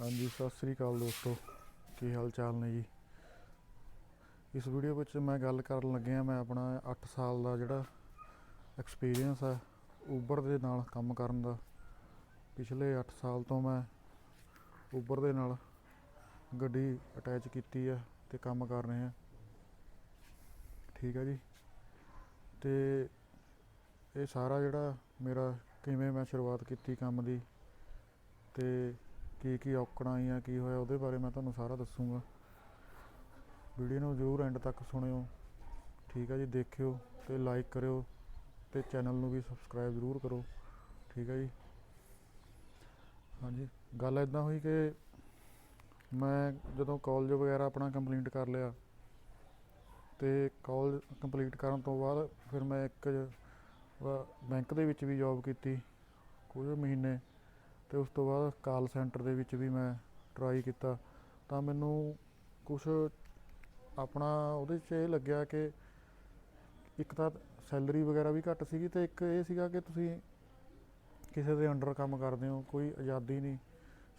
ਹਾਂਜੀ, ਸਤਿ ਸ੍ਰੀ ਅਕਾਲ ਦੋਸਤੋ। ਕੀ ਹਾਲ ਚਾਲ ਨੇ ਜੀ? ਇਸ ਵੀਡੀਓ ਵਿੱਚ ਮੈਂ ਗੱਲ ਕਰਨ ਲੱਗਿਆ, ਮੈਂ ਆਪਣਾ 8 ਸਾਲ ਦਾ ਜਿਹੜਾ ਐਕਸਪੀਰੀਅੰਸ ਹੈ ਉਬਰ ਦੇ ਨਾਲ ਕੰਮ ਕਰਨ ਦਾ। ਪਿਛਲੇ 8 ਸਾਲ ਤੋਂ ਮੈਂ ਉਬਰ ਦੇ ਨਾਲ ਗੱਡੀ ਅਟੈਚ ਕੀਤੀ ਹੈ ਤੇ ਕੰਮ ਕਰ ਰਹੇ। ਹਾਂ ਠੀਕ ਹੈ ਜੀ? ਤੇ ਇਹ ਸਾਰਾ ਜਿਹੜਾ ਮੇਰਾ ਕਿਵੇਂ ਮੈਂ ਸ਼ੁਰੂਆਤ ਕੀਤੀ ਕੰਮ ਦੀ, ਤੇ ਕੀ ਕੀ ਔਕੜਾਂ ਆਈਆਂ, ਕੀ ਹੋਇਆ, ਉਹਦੇ ਬਾਰੇ ਮੈਂ ਤੁਹਾਨੂੰ ਸਾਰਾ ਦੱਸੂਗਾ। ਵੀਡੀਓ ਨੂੰ ਜ਼ਰੂਰ ਐਂਡ ਤੱਕ ਸੁਣਿਓ। ਠੀਕ ਹੈ ਜੀ, ਦੇਖਿਓ ਤੇ ਲਾਈਕ ਕਰਿਓ ਤੇ ਚੈਨਲ ਨੂੰ ਵੀ ਸਬਸਕ੍ਰਾਈਬ ਜ਼ਰੂਰ ਕਰੋ। ਠੀਕ ਹੈ ਜੀ? ਹਾਂਜੀ, ਗੱਲ ਇਦਾਂ ਹੋਈ ਕਿ ਮੈਂ ਜਦੋਂ ਕਾਲਜ ਵਗੈਰਾ ਆਪਣਾ ਕੰਪਲੀਟ ਕਰ ਲਿਆ ਤੇ ਕਾਲਜ ਕੰਪਲੀਟ ਕਰਨ ਤੋਂ ਬਾਅਦ ਫਿਰ ਮੈਂ ਇੱਕ ਬੈਂਕ ਦੇ ਵਿੱਚ ਵੀ ਜੌਬ ਕੀਤੀ ਕੁਝ ਮਹੀਨੇ। ਤੇ ਉਸ ਤੋਂ ਬਾਅਦ ਕਾਲ ਸੈਂਟਰ ਦੇ ਵਿੱਚ ਵੀ ਮੈਂ ਟਰਾਈ ਕੀਤਾ। ਤਾਂ ਮੈਨੂੰ ਕੁਝ ਆਪਣਾ ਉਹਦੇ 'ਚ ਇਹ ਲੱਗਿਆ ਕਿ ਇੱਕ ਤਾਂ ਸੈਲਰੀ ਵਗੈਰਾ ਵੀ ਘੱਟ ਸੀਗੀ ਤੇ ਇੱਕ ਇਹ ਸੀਗਾ ਕਿ ਤੁਸੀਂ ਕਿਸੇ ਦੇ ਅੰਡਰ ਕੰਮ ਕਰਦੇ ਹੋ, ਕੋਈ ਆਜ਼ਾਦੀ ਨਹੀਂ।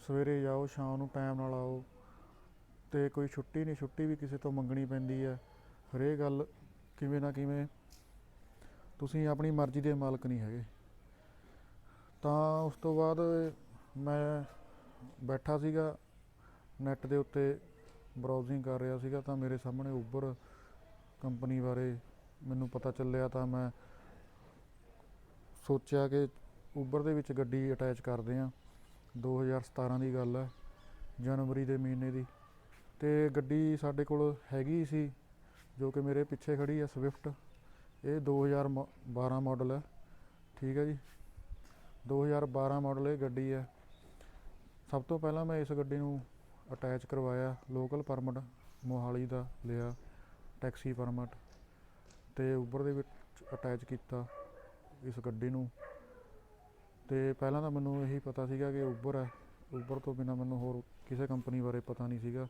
ਸਵੇਰੇ ਜਾਓ, ਸ਼ਾਮ ਨੂੰ ਟਾਈਮ ਨਾਲ ਆਓ ਤੇ ਕੋਈ ਛੁੱਟੀ ਨਹੀਂ, ਛੁੱਟੀ ਵੀ ਕਿਸੇ ਤੋਂ ਮੰਗਣੀ ਪੈਂਦੀ ਹੈ। ਹਰੇਕ ਗੱਲ ਕਿਵੇਂ ਨਾ ਕਿਵੇਂ ਤੁਸੀਂ ਆਪਣੀ ਮਰਜ਼ੀ ਦੇ ਮਾਲਕ ਨਹੀਂ ਹੈਗੇ। ਤਾਂ ਉਸ ਤੋਂ ਬਾਅਦ ਮੈਂ ਬੈਠਾ ਸੀਗਾ ਨੈੱਟ ਦੇ ਉੱਤੇ ਬਰਾਊਜ਼ਿੰਗ ਕਰ ਰਿਹਾ ਸੀਗਾ, ਤਾਂ ਮੇਰੇ ਸਾਹਮਣੇ ਉਬਰ ਕੰਪਨੀ ਬਾਰੇ ਮੈਨੂੰ ਪਤਾ ਚੱਲਿਆ ਤਾਂ ਮੈਂ ਸੋਚਿਆ ਕਿ ਉਬਰ ਦੇ ਵਿੱਚ ਗੱਡੀ ਅਟੈਚ ਕਰਦੇ ਆ 2017 ਦੀ ਗੱਲ ਹੈ, ਜਨਵਰੀ ਦੇ ਮਹੀਨੇ ਦੀ। ਤੇ ਗੱਡੀ ਸਾਡੇ ਕੋਲ ਹੈਗੀ ਸੀ, ਜੋ ਕਿ ਮੇਰੇ ਪਿੱਛੇ ਖੜੀ ਹੈ ਸਵਿਫਟ ਇਹ 2012 ਮਾਡਲ ਹੈ। ਠੀਕ ਹੈ ਜੀ। 2012 ਮਾਡਲ ਇਹ ਗੱਡੀ ਹੈ। ਸਭ ਤੋਂ ਪਹਿਲਾਂ ਮੈਂ ਇਸ ਗੱਡੀ ਨੂੰ ਅਟੈਚ ਕਰਵਾਇਆ ਲੋਕਲ ਪਰਮਿਟ ਮੋਹਾਲੀ ਦਾ ਲਿਆ ਟੈਕਸੀ ਪਰਮਿਟ ਤੇ ਉਬਰ ਦੇ ਵਿੱਚ ਅਟੈਚ ਕੀਤਾ ਇਸ ਗੱਡੀ ਨੂੰ। ਤੇ ਪਹਿਲਾਂ ਤਾਂ ਮੈਨੂੰ ਇਹੀ ਪਤਾ ਸੀਗਾ ਕਿ ਉਬਰ ਹੈ। ਉਬਰ ਤੋਂ ਬਿਨਾ ਮੈਨੂੰ ਹੋਰ ਕਿਸੇ ਕੰਪਨੀ ਬਾਰੇ ਪਤਾ ਨਹੀਂ ਸੀਗਾ।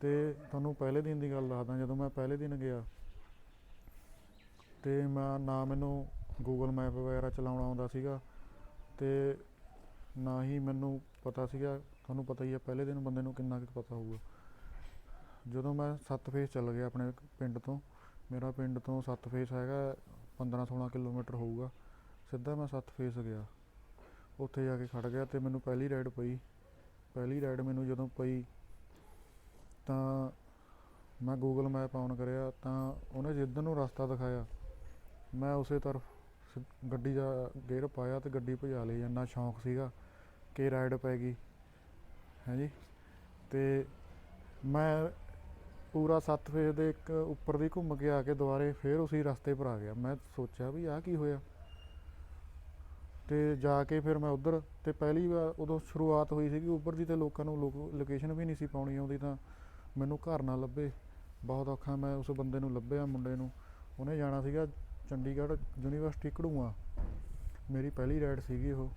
ਤੇ ਤੁਹਾਨੂੰ ਪਹਿਲੇ ਦਿਨ ਦੀ ਗੱਲ ਦੱਸਦਾ, ਜਦੋਂ ਮੈਂ ਪਹਿਲੇ ਦਿਨ ਗਿਆ, ਤੇ ਮੈਂ ਨਾ ਮੈਨੂੰ ਗੂਗਲ ਮੈਪ ਵਗੈਰਾ ਚਲਾਉਣਾ ਆਉਂਦਾ ਸੀਗਾ ਤੇ ਨਾ ਹੀ ਮੈਨੂੰ ਪਤਾ ਸੀਗਾ, ਤੁਹਾਨੂੰ ਪਤਾ ਹੀ ਹੈ ਪਹਿਲੇ ਦਿਨ ਬੰਦੇ ਨੂੰ ਕਿੰਨਾ ਕੁ ਪਤਾ ਹੋਊਗਾ। ਜਦੋਂ ਮੈਂ ਸੱਤ ਫੇਸ ਚੱਲ ਗਿਆ ਆਪਣੇ ਪਿੰਡ ਤੋਂ, ਮੇਰਾ ਪਿੰਡ ਤੋਂ ਸੱਤ ਫੇਸ ਹੈਗਾ 15 16 ਕਿਲੋਮੀਟਰ ਹੋਊਗਾ, ਸਿੱਧਾ ਮੈਂ ਸੱਤ ਫੇਸ ਗਿਆ। ਉੱਥੇ ਜਾ ਕੇ ਖੜ ਗਿਆ ਤੇ ਮੈਨੂੰ ਪਹਿਲੀ ਰਾਈਡ ਪਈ। ਪਹਿਲੀ ਰਾਈਡ ਮੈਨੂੰ ਜਦੋਂ ਪਈ ਤਾਂ ਮੈਂ ਗੂਗਲ ਮੈਪ ਆਨ ਕਰਿਆ ਤਾਂ ਉਹਨੇ ਜਿੱਧਰ ਨੂੰ ਰਸਤਾ ਦਿਖਾਇਆ। ਮੈਂ ਉਸੇ ਤਰਫ ਗੱਡੀ ਦਾ ਗੇਅਰ ਪਾਇਆ ਤੇ ਗੱਡੀ ਭਜਾ ਲਈ, ਇੰਨਾ ਸ਼ੌਂਕ ਸੀਗਾ ਕਿ ਰਾਈਡ ਪੈ ਗਈ, ਹੈ ਜੀ? ਤੇ ਮੈਂ ਪੂਰਾ ਸੱਤ ਫੇਸ ਦੇ ਇੱਕ ਉੱਪਰ ਦੀ ਘੁੰਮ ਕੇ ਆ ਕੇ ਦੁਬਾਰੇ ਫੇਰ ਉਸੇ ਰਸਤੇ ਪਰ ਆ ਗਿਆ। ਮੈਂ ਸੋਚਿਆ ਵੀ ਆਹ ਕੀ ਹੋਇਆ? ਤੇ ਜਾ ਕੇ ਫਿਰ ਮੈਂ ਉਧਰ ਤੇ ਪਹਿਲੀ ਵਾਰ ਉਦੋਂ ਸ਼ੁਰੂਆਤ ਹੋਈ ਸੀਗੀ, ਉੱਪਰ ਦੀ ਤੇ ਲੋਕਾਂ ਨੂੰ ਲੋਕੇਸ਼ਨ ਵੀ ਨਹੀਂ ਸੀ ਪਾਉਣੀ ਆਉਂਦੀ ਤਾਂ ਮੈਨੂੰ ਘਰ ਨਾ ਲੱਭੇ। ਬਹੁਤ ਔਖਾ ਮੈਂ ਉਸ ਬੰਦੇ ਨੂੰ ਲੱਭਿਆ, ਮੁੰਡੇ ਨੂੰ। ਉਹਨੇ ਜਾਣਾ ਸੀਗਾ ਚੰਡੀਗੜ੍ਹ ਯੂਨੀਵਰਸਿਟੀ ਘੜੂਆ। ਮੇਰੀ ਪਹਿਲੀ ਰਾਈਡ ਸੀਗੀ ਉਹ।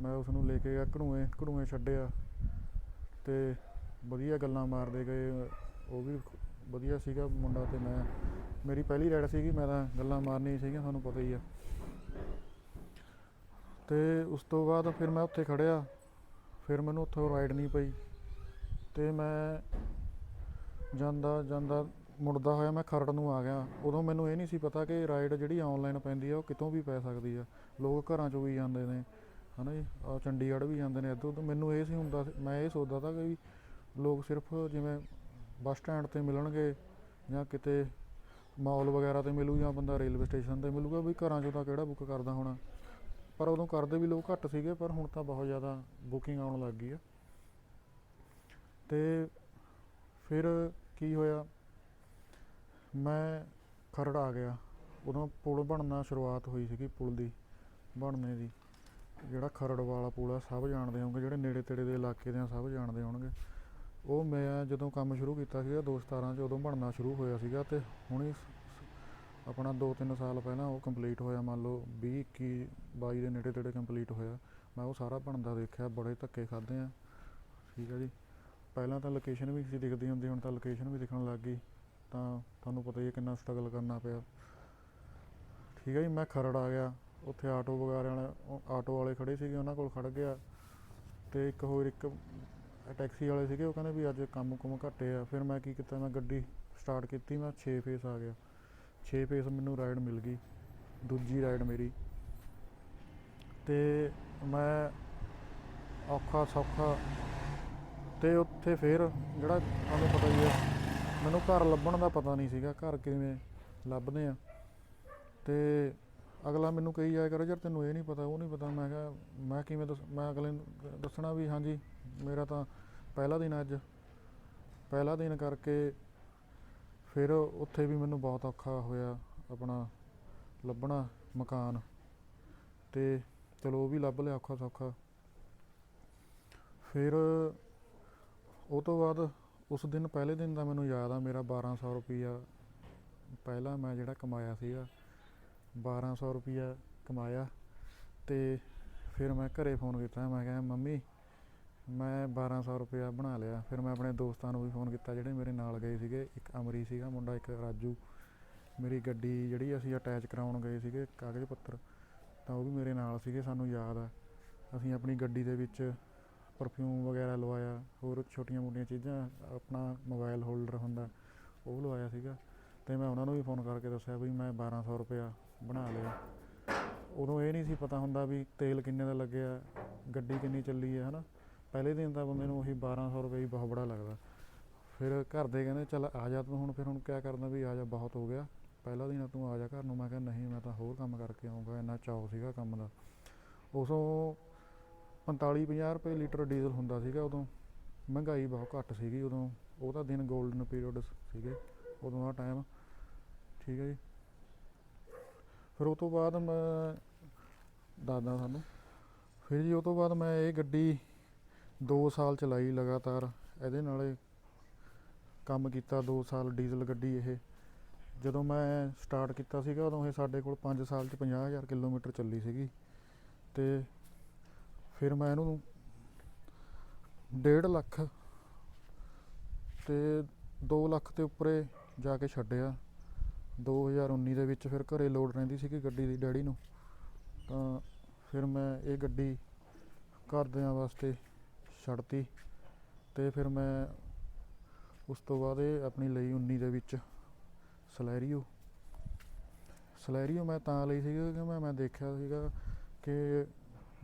ਮੈਂ ਉਸ ਨੂੰ ਲੈ ਕੇ ਗਿਆ ਘੜੂਏ ਘੜੂਏ ਛੱਡਿਆ। ਤੇ ਵਧੀਆ ਗੱਲਾਂ ਮਾਰਦੇ ਗਏ। ਉਹ ਵੀ ਵਧੀਆ ਸੀਗਾ ਮੁੰਡਾ ਤੇ ਮੈਂ। ਮੇਰੀ ਪਹਿਲੀ ਰਾਈਡ ਸੀਗੀ, ਮੈਂ ਤਾਂ ਗੱਲਾਂ ਮਾਰਨੀਆਂ ਸੀਗੀਆਂ, ਤੁਹਾਨੂੰ ਪਤਾ ਹੀ ਆ। ਤੇ ਉਸ ਤੋਂ ਬਾਅਦ ਫਿਰ ਮੈਂ ਉੱਥੇ ਖੜਿਆ। ਫਿਰ ਮੈਨੂੰ ਉੱਥੋਂ ਰਾਈਡ ਨਹੀਂ ਪਈ। ਤੇ ਮੈਂ ਜਾਂਦਾ ਜਾਂਦਾ ਮੁੜਦਾ ਹੋਇਆ ਮੈਂ ਖਰੜ ਨੂੰ ਆ ਗਿਆ। ਉਦੋਂ ਮੈਨੂੰ ਇਹ ਨਹੀਂ ਸੀ ਪਤਾ ਕਿ ਰਾਈਡ ਜਿਹੜੀ ਆਨਲਾਈਨ ਪੈਂਦੀ ਆ, ਉਹ ਕਿਤੋਂ ਵੀ ਪੈ ਸਕਦੀ ਆ। ਲੋਕ ਘਰਾਂ ਚੋਂ ਵੀ ਜਾਂਦੇ ਨੇ, ਹਨਾ ਜੀ? ਆ ਚੰਡੀਗੜ੍ਹ ਵੀ ਜਾਂਦੇ ਨੇ ਇੱਧਰ। ਉੱਧਰ ਮੈਨੂੰ ਇਹ ਸੀ ਹੁੰਦਾ, ਮੈਂ ਇਹ ਸੋਚਦਾ ਤਾ ਕਿ ਵੀ ਲੋਕ ਸਿਰਫ ਜਿਵੇਂ ਬੱਸ ਸਟੈਂਡ ਤੇ ਮਿਲਣਗੇ ਜਾਂ ਕਿਤੇ ਮਾਲ ਵਗੈਰਾ ਤੇ ਮਿਲੂ ਜਾਂ ਬੰਦਾ ਰੇਲਵੇ ਸਟੇਸ਼ਨ ਤੇ ਮਿਲੂਗਾ ਵੀ ਘਰਾਂ ਚੋਂ ਤਾਂ ਕਿਹੜਾ ਬੁੱਕ ਕਰਦਾ ਹੋਣਾ। ਪਰ ਉਦੋਂ ਕਰਦੇ ਵੀ ਲੋਕ ਘੱਟ ਸੀਗੇ, ਪਰ ਹੁਣ ਤਾਂ ਬਹੁਤ ਜ਼ਿਆਦਾ ਬੁਕਿੰਗ ਆਉਣ ਲੱਗ ਗਈ ਆ। ਤੇ ਫਿਰ ਕੀ ਹੋਇਆ? ਮੈਂ ਖਰੜ ਆ ਗਿਆ। ਉਦੋਂ ਪੁਲ ਬਣਨਾ ਸ਼ੁਰੂਆਤ ਹੋਈ ਸੀਗੀ ਪੁਲ ਦੀ, ਬਣਨੇ ਦੀ। ਜਿਹੜਾ ਖਰੜ ਵਾਲਾ ਪੁਲ ਆ, ਸਭ ਜਾਣਦੇ ਹੋਣਗੇ, ਜਿਹੜੇ ਨੇੜੇ ਤੇੜੇ ਦੇ ਇਲਾਕੇ ਦੇ ਆ, ਸਭ ਜਾਣਦੇ ਹੋਣਗੇ। ਉਹ ਮੈਂ ਜਦੋਂ ਕੰਮ ਸ਼ੁਰੂ ਕੀਤਾ ਸੀਗਾ 2017 ਚ, ਉਦੋਂ ਬਣਨਾ ਸ਼ੁਰੂ ਹੋਇਆ ਸੀਗਾ ਤੇ ਹੁਣੀ ਆਪਣਾ 2-3 ਸਾਲ ਪਹਿਲਾਂ ਉਹ ਕੰਪਲੀਟ ਹੋਇਆ। ਮੰਨ ਲਓ 20 21 22 ਦੇ ਨੇੜੇ ਤੇੜੇ ਕੰਪਲੀਟ ਹੋਇਆ। ਮੈਂ ਉਹ ਸਾਰਾ ਬਣਦਾ ਦੇਖਿਆ, ਬੜੇ ਧੱਕੇ ਖਾਦੇ ਆ। ਠੀਕ ਹੈ ਜੀ। ਪਹਿਲਾਂ ਤਾਂ ਲੋਕੇਸ਼ਨ ਵੀ ਸੀ ਦਿਖਦੀ ਹੁੰਦੀ, ਹੁਣ ਤਾਂ ਲੋਕੇਸ਼ਨ ਵੀ ਦਿਖਣ ਲੱਗ ਗਈ। ਤਾਂ ਤੁਹਾਨੂੰ ਪਤਾ ਹੀ ਹੈ ਕਿੰਨਾ ਸਟਰਗਲ ਕਰਨਾ ਪਿਆ। ਠੀਕ ਹੈ ਜੀ, ਮੈਂ ਖਰੜ ਆ ਗਿਆ। ਉੱਥੇ ਆਟੋ ਵਗੈਰਾ ਵਾਲੇ ਆਟੋ ਵਾਲੇ ਖੜੇ ਸੀਗੇ, ਉਹਨਾਂ ਕੋਲ ਖੜ ਗਿਆ। ਤੇ ਇੱਕ ਹੋਰ ਇੱਕ, ਟੈਕਸੀ ਵਾਲੇ ਸੀਗੇ, ਉਹ ਕਹਿੰਦੇ ਵੀ ਅੱਜ ਕੰਮ ਕੁਮ ਘੱਟੇ ਆ। ਫਿਰ ਮੈਂ ਕੀ ਕੀਤਾ, ਮੈਂ ਗੱਡੀ ਸਟਾਰਟ ਕੀਤੀ, ਮੈਂ 6 ਫੇਸ ਆ ਗਿਆ। 6 ਫੇਸ ਮੈਨੂੰ ਰਾਈਡ ਮਿਲ ਗਈ। ਦੂਜੀ ਰਾਈਡ ਮੇਰੀ। ਤੇ ਮੈਂ ਔਖਾ ਸੌਖਾ, ਤੇ ਉੱਥੇ ਫਿਰ ਜਿਹੜਾ ਤੁਹਾਨੂੰ ਪਤਾ ਹੀ ਹੈ ਮੈਨੂੰ ਘਰ ਲੱਭਣ ਦਾ ਪਤਾ ਨਹੀਂ ਸੀਗਾ, ਘਰ ਕਿਵੇਂ ਲੱਭਦੇ ਆ। ਤੇ ਅਗਲਾ ਮੈਨੂੰ ਕਹੀ ਜਾਇਆ ਕਰੋ, ਯਾਰ ਤੈਨੂੰ ਇਹ ਨਹੀਂ ਪਤਾ, ਉਹ ਨਹੀਂ ਪਤਾ। ਮੈਂ ਕਿਹਾ, ਮੈਂ ਕਿਵੇਂ ਦੱਸ, ਮੈਂ ਅਗਲੇ ਨੂੰ ਦੱਸਣਾ ਵੀ ਹਾਂਜੀ, ਮੇਰਾ ਤਾਂ ਪਹਿਲਾ ਦਿਨ ਅੱਜ। ਪਹਿਲਾ ਦਿਨ ਕਰਕੇ ਫਿਰ ਉੱਥੇ ਵੀ ਮੈਨੂੰ ਬਹੁਤ ਔਖਾ ਹੋਇਆ ਆਪਣਾ ਲੱਭਣਾ ਮਕਾਨ। ਤੇ ਚਲੋ ਉਹ ਵੀ ਲੱਭ ਲਿਆ ਔਖਾ ਸੌਖਾ। ਫਿਰ ਉਹ ਤੋਂ ਬਾਅਦ ਉਸ ਦਿਨ ਪਹਿਲੇ ਦਿਨ ਦਾ ਮੈਨੂੰ ਯਾਦ ਆ, ਮੇਰਾ 1200 ਰੁਪਈਆ ਪਹਿਲਾਂ ਮੈਂ ਜਿਹੜਾ ਕਮਾਇਆ ਸੀਗਾ 1200 ਰੁਪਈਆ ਕਮਾਇਆ ਤੇ ਫਿਰ ਮੈਂ ਘਰੇ ਫੋਨ ਕੀਤਾ, ਮੈਂ ਕਿਹਾ, ਮੰਮੀ, ਮੈਂ 1200 ਰੁਪਇਆ ਬਣਾ ਲਿਆ। ਫਿਰ ਮੈਂ ਆਪਣੇ ਦੋਸਤਾਂ ਨੂੰ ਵੀ ਫੋਨ ਕੀਤਾ, ਜਿਹੜੇ ਮੇਰੇ ਨਾਲ ਗਏ ਸੀਗੇ, ਇੱਕ ਅਮਰੀ ਸੀਗਾ, ਮੁੰਡਾ ਇੱਕ ਰਾਜੂ। ਮੇਰੀ ਗੱਡੀ ਜਿਹੜੀ ਅਸੀਂ ਅਟੈਚ ਕਰਾਉਣ ਗਏ ਸੀਗੇ, ਕਾਗਜ਼ ਪੱਤਰ, ਤਾਂ ਉਹ ਵੀ ਮੇਰੇ ਨਾਲ ਸੀਗੇ, ਸਾਨੂੰ ਯਾਦ ਆ। ਅਸੀਂ ਆਪਣੀ ਗੱਡੀ ਦੇ ਵਿੱਚ ਪਰਫਿਊਮ ਵਗੈਰਾ ਲਵਾਇਆ, ਹੋਰ ਛੋਟੀਆਂ ਮੋਟੀਆਂ ਚੀਜ਼ਾਂ, ਆਪਣਾ ਮੋਬਾਈਲ ਹੋਲਡਰ ਹੁੰਦਾ, ਉਹ ਲਵਾਇਆ ਸੀਗਾ। ਤੇ ਮੈਂ ਉਹਨਾਂ ਨੂੰ ਵੀ ਫੋਨ ਕਰਕੇ ਦੱਸਿਆ ਵੀ ਮੈਂ 1200 ਰੁਪਇਆ ਬਣਾ ਲਿਆ। ਉਦੋਂ ਇਹ ਨਹੀਂ ਸੀ ਪਤਾ ਹੁੰਦਾ ਵੀ ਤੇਲ ਕਿੰਨੇ ਦਾ ਲੱਗਿਆ, ਗੱਡੀ ਕਿੰਨੀ ਚੱਲੀ ਹੈ, ਹਨਾ? ਪਹਿਲੇ ਦਿਨ ਤਾਂ ਬੰਦੇ ਨੂੰ ਉਹੀ 1200 ਰੁਪਏ ਹੀ ਬਹੁਤ ਬੜਾ ਲੱਗਦਾ। ਫਿਰ ਘਰ ਦੇ ਕਹਿੰਦੇ, ਚੱਲ ਆ ਜਾ ਤੂੰ ਹੁਣ। ਫਿਰ ਹੁਣ ਕਿਆ ਕਰਨਾ ਵੀ ਆ ਜਾ, ਬਹੁਤ ਹੋ ਗਿਆ। ਪਹਿਲਾ ਦਿਨ ਤੂੰ ਆ ਜਾ ਘਰ ਨੂੰ। ਮੈਂ ਕਿਹਾ, ਨਹੀਂ, ਮੈਂ ਤਾਂ ਹੋਰ ਕੰਮ ਕਰਕੇ ਆਉਂਗਾ ਇੰਨਾ ਚਾਅ ਸੀਗਾ ਕੰਮ ਦਾ। ਉਸੋਂ 45 50 ਰੁਪਏ ਲੀਟਰ ਡੀਜ਼ਲ ਹੁੰਦਾ ਸੀਗਾ ਉਦੋਂ। ਮਹਿੰਗਾਈ ਬਹੁਤ ਘੱਟ ਸੀਗੀ ਉਦੋਂ। ਉਹ ਤਾਂ ਦਿਨ 골ਡਨ ਪੀਰੀਅਡ ਸੀਗੇ, ਉਦੋਂ ਦਾ ਟਾਈਮ ਠੀਕ ਹੈ ਜੀ। ਫਿਰ ਉਹ ਤੋਂ ਬਾਅਦ ਮੈਂ ਦੱਸਦਾ ਤੁਹਾਨੂੰ। ਫਿਰ ਜੀ ਉਹ ਤੋਂ ਬਾਅਦ ਮੈਂ ਇਹ ਗੱਡੀ 2 ਸਾਲ ਚਲਾਈ ਲਗਾਤਾਰ। ਇਹਦੇ ਨਾਲ ਕੰਮ ਕੀਤਾ 2 ਸਾਲ ਡੀਜ਼ਲ ਗੱਡੀ ਇਹ। ਜਦੋਂ ਮੈਂ ਸਟਾਰਟ ਕੀਤਾ ਸੀਗਾ ਉਦੋਂ ਇਹ ਸਾਡੇ ਕੋਲ 5 ਸਾਲ ਚ 50000 ਕਿਲੋਮੀਟਰ ਚੱਲੀ ਸੀਗੀ। ਤੇ ਫਿਰ ਮੈਂ ਇਹਨੂੰ 1.5 ਲੱਖ ਤੇ 2 ਲੱਖ ਤੇ ਉੱਪਰੇ ਜਾ ਕੇ ਛੱਡਿਆ। 2019 ਦੇ ਵਿੱਚ ਫਿਰ ਘਰੇ ਲੋਡ ਰਹਿੰਦੀ ਸੀਗੀ ਗੱਡੀ ਦੀ ਡੈਡੀ ਨੂੰ। ਤਾਂ ਫਿਰ ਮੈਂ ਇਹ ਗੱਡੀ ਘਰਦਿਆਂ ਵਾਸਤੇ ਛੱਡਤੀ ਤੇ ਫਿਰ ਮੈਂ ਉਸ ਤੋਂ ਬਾਅਦ ਇਹ ਆਪਣੀ ਲਈ 19 ਦੇ ਵਿੱਚ ਸਲੈਰੀਓ। ਸਲੈਰੀਓ ਮੈਂ ਤਾਂ ਲਈ ਸੀਗੀ ਕਿ ਮੈਂ ਮੈਂ ਦੇਖਿਆ ਸੀਗਾ ਕਿ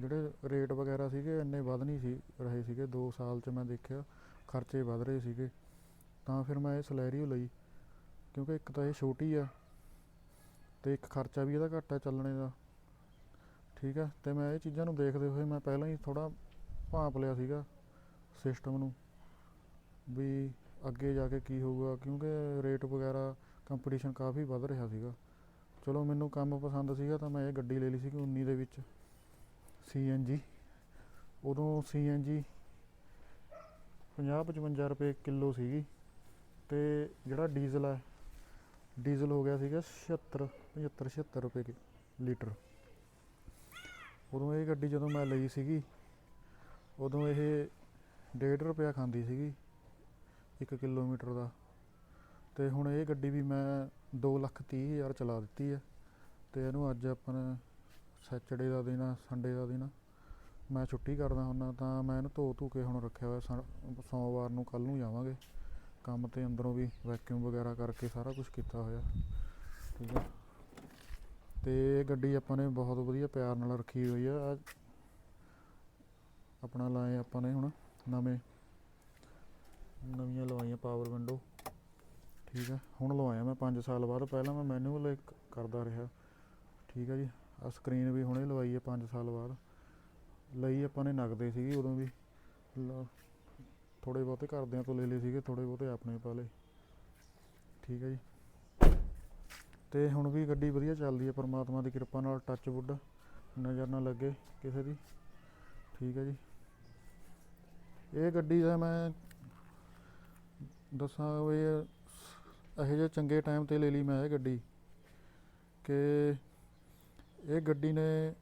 ਜਿਹੜੇ ਰੇਟ ਵਗੈਰਾ ਸੀਗੇ ਇੰਨੇ ਵੱਧ ਨਹੀਂ ਸੀ ਰਹੇ ਸੀਗੇ। 2 ਸਾਲ 'ਚ ਮੈਂ ਦੇਖਿਆ ਖਰਚੇ ਵੱਧ ਰਹੇ ਸੀਗੇ। ਤਾਂ ਫਿਰ ਮੈਂ ਇਹ ਸਲੈਰੀਓ ਲਈ, ਕਿਉਂਕਿ ਇੱਕ ਤਾਂ ਇਹ ਛੋਟੀ ਆ ਤੇ ਇੱਕ ਖਰਚਾ ਵੀ ਇਹਦਾ ਘੱਟ ਆ ਚੱਲਣੇ ਦਾ। ਠੀਕ ਆ? ਤੇ ਮੈਂ ਇਹ ਚੀਜ਼ਾਂ ਨੂੰ ਦੇਖਦੇ ਹੋਏ ਮੈਂ ਪਹਿਲਾਂ ਹੀ ਥੋੜਾ ਭਾਂਪ ਲਿਆ ਸੀਗਾ ਸਿਸਟਮ ਨੂੰ ਵੀ ਅੱਗੇ ਜਾ ਕੇ ਕੀ ਹੋਊਗਾ, ਕਿਉਂਕਿ ਰੇਟ ਵਗੈਰਾ ਕੰਪੀਟੀਸ਼ਨ ਕਾਫੀ ਵੱਧ ਰਿਹਾ ਸੀਗਾ। ਚਲੋ ਮੈਨੂੰ ਕੰਮ ਪਸੰਦ ਸੀਗਾ ਤਾਂ ਮੈਂ ਇਹ ਗੱਡੀ ਲੈ ਲਈ ਸੀਗੀ 19 ਦੇ ਵਿੱਚ। ਸੀਐਨਜੀ ਉਦੋਂ ਸੀਐਨਜੀ 50 55 ਰੁਪਏ ਕਿਲੋ ਸੀਗੀ ਤੇ ਜਿਹੜਾ ਡੀਜ਼ਲ ਹੈ ਡੀਜ਼ਲ ਹੋ ਗਿਆ ਸੀਗਾ 76 75 76 ਰੁਪਏ ਕਿ- ਲੀਟਰ। ਉਦੋਂ ਇਹ ਗੱਡੀ ਜਦੋਂ ਮੈਂ ਲਈ ਸੀਗੀ, ਉਦੋਂ ਇਹ 1.5 ਰੁਪਇਆ ਖਾਂਦੀ ਸੀਗੀ 1 ਕਿਲੋਮੀਟਰ ਦਾ। ਤੇ ਹੁਣ ਇਹ ਗੱਡੀ ਵੀ ਮੈਂ 2 ਲੱਖ ਤੀਹ ਹਜ਼ਾਰ ਚਲਾ ਦਿੱਤੀ ਹੈ ਤੇ ਇਹਨੂੰ ਅੱਜ ਆਪਣਾ ਸੈਚਰਡੇ ਦਾ ਦਿਨ ਆ, ਸੰਡੇ ਦਾ ਦਿਨ ਮੈਂ ਛੁੱਟੀ ਕਰਦਾ ਹੁੰਦਾ ਤਾਂ ਮੈਂ ਇਹਨੂੰ ਧੋ ਧੂ ਕੇ ਹੁਣ ਰੱਖਿਆ ਹੋਇਆ ਸਨ- ਸੋਮਵਾਰ ਨੂੰ ਕੱਲ ਨੂੰ ਜਾਵਾਂਗੇ। ਕੰਮ ਤੇ ਅੰਦਰੋਂ ਵੀ ਵੈਕਿਊਮ ਵਗੈਰਾ ਕਰਕੇ ਸਾਰਾ ਕੁਝ ਕੀਤਾ ਹੋਇਆ। ਠੀਕ ਹੈ ਤੇ ਇਹ ਗੱਡੀ ਆਪਾਂ ਨੇ ਬਹੁਤ ਵਧੀਆ ਪਿਆਰ ਨਾਲ ਰੱਖੀ ਹੋਈ ਆ। ਆਪਣਾ ਲਾਏ ਆਪਾਂ ਨੇ ਹੁਣ ਨਵੇਂ। ਨਵੀਆਂ ਲਵਾਈਆਂ ਪਾਵਰ ਵਿੰਡੋ ਠੀਕ ਹੈ ਹੁਣ ਲਵਾਇਆ ਮੈਂ 5 ਸਾਲ ਬਾਅਦ। ਪਹਿਲਾਂ ਮੈਂ ਮੈਨੂਅਲ ਕਰਦਾ ਰਿਹਾ। ਠੀਕ ਹੈ ਜੀ। ਆ ਸਕਰੀਨ ਵੀ ਹੁਣੇ ਲਵਾਈ ਹੈ 5 ਸਾਲ ਬਾਅਦ। ਲਈ ਆਪਾਂ ਨੇ ਨਗਦੇ ਸੀਗੀ ਉਦੋਂ ਵੀ। ਥੋੜੇ ਬਹੁਤੇ ਘਰਦਿਆਂ ਤੋਂ ਲੈ ਲਏ ਸੀਗੇ ਥੋੜੇ ਬਹੁਤੇ ਆਪਣੇ ਪਾ ਲਏ। ਠੀਕ ਹੈ ਜੀ। ਤੇ ਹੁਣ ਵੀ ਗੱਡੀ ਵਧੀਆ ਚੱਲਦੀ ਹੈ ਪਰਮਾਤਮਾ ਦੀ ਕਿਰਪਾ ਨਾਲ ਟੱਚ ਵੁੱਡ ਨਜ਼ਰ ਨਾ ਲੱਗੇ ਕਿਸੇ ਦੀ। ਠੀਕ ਹੈ ਜੀ। ਇਹ ਗੱਡੀ ਦਾ ਮੈਂ ਦੱਸਾਂ ਵੀ ਇਹੋ ਜਿਹੇ ਚੰਗੇ ਟਾਈਮ ਤੇ ਲੈ ਲਈ ਮੈਂ ਇਹ ਗੱਡੀ ਕਿ ਇਹ ਗੱਡੀ ਨੇ